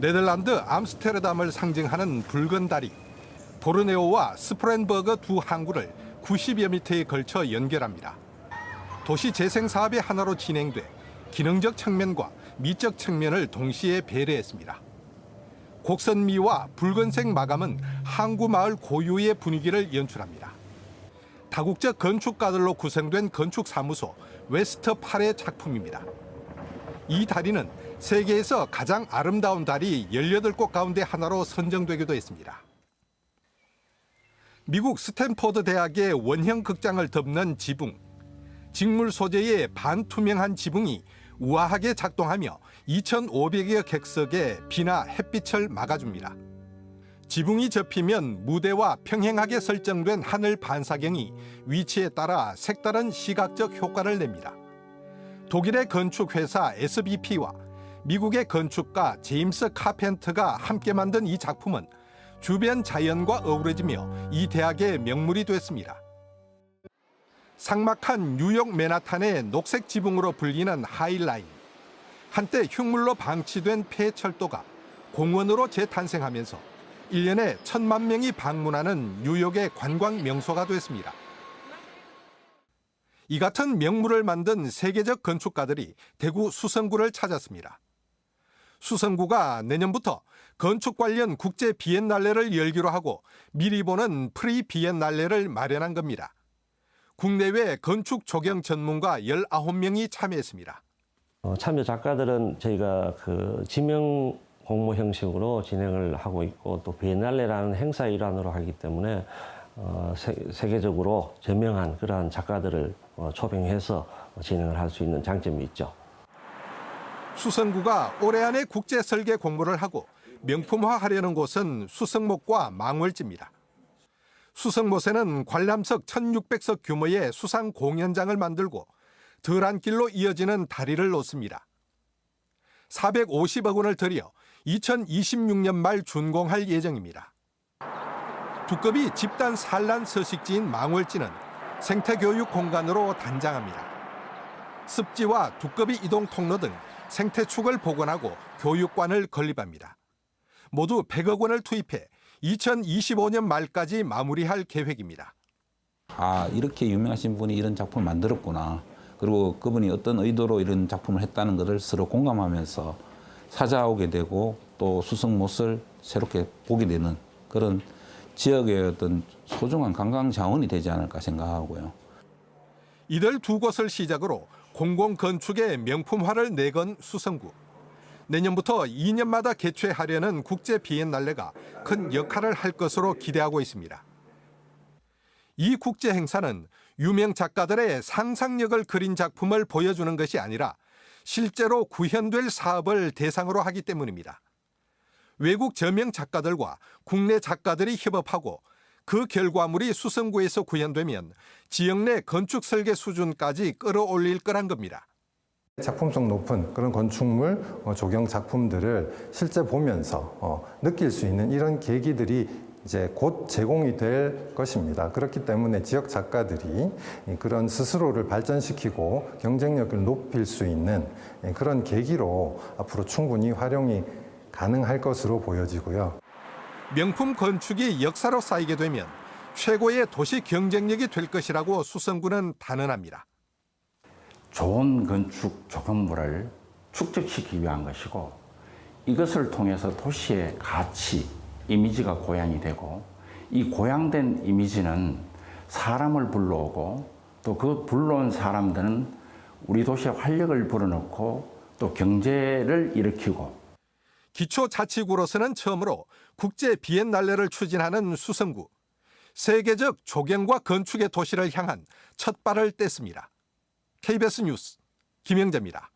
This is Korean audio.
네덜란드 암스테르담을 상징하는 붉은 다리. 보르네오와 스프렌버그 두 항구를 90여 미터에 걸쳐 연결합니다. 도시 재생 사업의 하나로 진행돼 기능적 측면과 미적 측면을 동시에 배려했습니다. 곡선미와 붉은색 마감은 항구 마을 고유의 분위기를 연출합니다. 다국적 건축가들로 구성된 건축 사무소 웨스트 8의 작품입니다. 이 다리는 세계에서 가장 아름다운 다리 18곳 가운데 하나로 선정되기도 했습니다. 미국 스탠포드 대학의 원형 극장을 덮는 지붕. 직물 소재의 반투명한 지붕이 우아하게 작동하며 2,500여 객석의 비나 햇빛을 막아줍니다. 지붕이 접히면 무대와 평행하게 설정된 하늘 반사경이 위치에 따라 색다른 시각적 효과를 냅니다. 독일의 건축 회사 SBP와 미국의 건축가 제임스 카펜터가 함께 만든 이 작품은 주변 자연과 어우러지며 이 대학의 명물이 됐습니다. 삭막한 뉴욕 맨하탄의 녹색 지붕으로 불리는 하이라인. 한때 흉물로 방치된 폐철도가 공원으로 재탄생하면서 1년에 천만 명이 방문하는 뉴욕의 관광 명소가 됐습니다. 이 같은 명물을 만든 세계적 건축가들이 대구 수성구를 찾았습니다. 수성구가 내년부터 건축 관련 국제 비엔날레를 열기로 하고 미리 보는 프리 비엔날레를 마련한 겁니다. 국내외 건축 조경 전문가 19명이 참여했습니다. 어, 참여 작가들은 저희가 그 지명 공모 형식으로 진행을 하고 있고 또 비엔날레라는 행사 일환으로 하기 때문에 어, 세, 세계적으로 저명한 그러한 작가들을 어, 초빙해서 진행을 할 수 있는 장점이 있죠. 수성구가 올해 안에 국제 설계 공모를 하고 명품화하려는 곳은 수성목과 망월지입니다. 수성못에는 관람석 1,600석 규모의 수상 공연장을 만들고 덜한 길로 이어지는 다리를 놓습니다. 450억 원을 들여 2026년 말 준공할 예정입니다. 두꺼비 집단 산란 서식지인 망월지는 생태교육 공간으로 단장합니다. 습지와 두꺼비 이동 통로 등 생태축을 복원하고 교육관을 건립합니다. 모두 100억 원을 투입해 2025년 말까지 마무리할 계획입니다. 아 이렇게 유명하신 분이 이런 작품을 만들었구나. 그리고 그분이 어떤 의도로 이런 작품을 했다는 것을 서로 공감하면서 찾아오게 되고 또 수성못을 새롭게 보게 되는 그런 지역의 어떤 소중한 관광 자원이 되지 않을까 생각하고요. 이들 두 곳을 시작으로 공공건축의 명품화를 내건 수성구. 내년부터 2년마다 개최하려는 국제 비엔날레가 큰 역할을 할 것으로 기대하고 있습니다. 이 국제 행사는 유명 작가들의 상상력을 그린 작품을 보여주는 것이 아니라 실제로 구현될 사업을 대상으로 하기 때문입니다. 외국 저명 작가들과 국내 작가들이 협업하고 그 결과물이 수성구에서 구현되면 지역 내 건축 설계 수준까지 끌어올릴 거란 겁니다. 작품성 높은 그런 건축물 어, 조경 작품들을 실제 보면서 어, 느낄 수 있는 이런 계기들이 이제 곧 제공이 될 것입니다. 그렇기 때문에 지역 작가들이 이 그런 스스로를 발전시키고 경쟁력을 높일 수 있는 예, 그런 계기로 앞으로 충분히 활용이 가능할 것으로 보여지고요. 명품 건축이 역사로 쌓이게 되면 최고의 도시 경쟁력이 될 것이라고 수성구는 단언합니다. 좋은 건축 조경물을 축적시키기 위한 것이고 이것을 통해서 도시의 가치, 이미지가 고양이 되고 이 고양된 이미지는 사람을 불러오고 또 그 불러온 사람들은 우리 도시에 활력을 불어넣고 또 경제를 일으키고 기초자치구로서는 처음으로 국제 비엔날레를 추진하는 수성구. 세계적 조경과 건축의 도시를 향한 첫 발을 뗐습니다. KBS 뉴스 김영재입니다.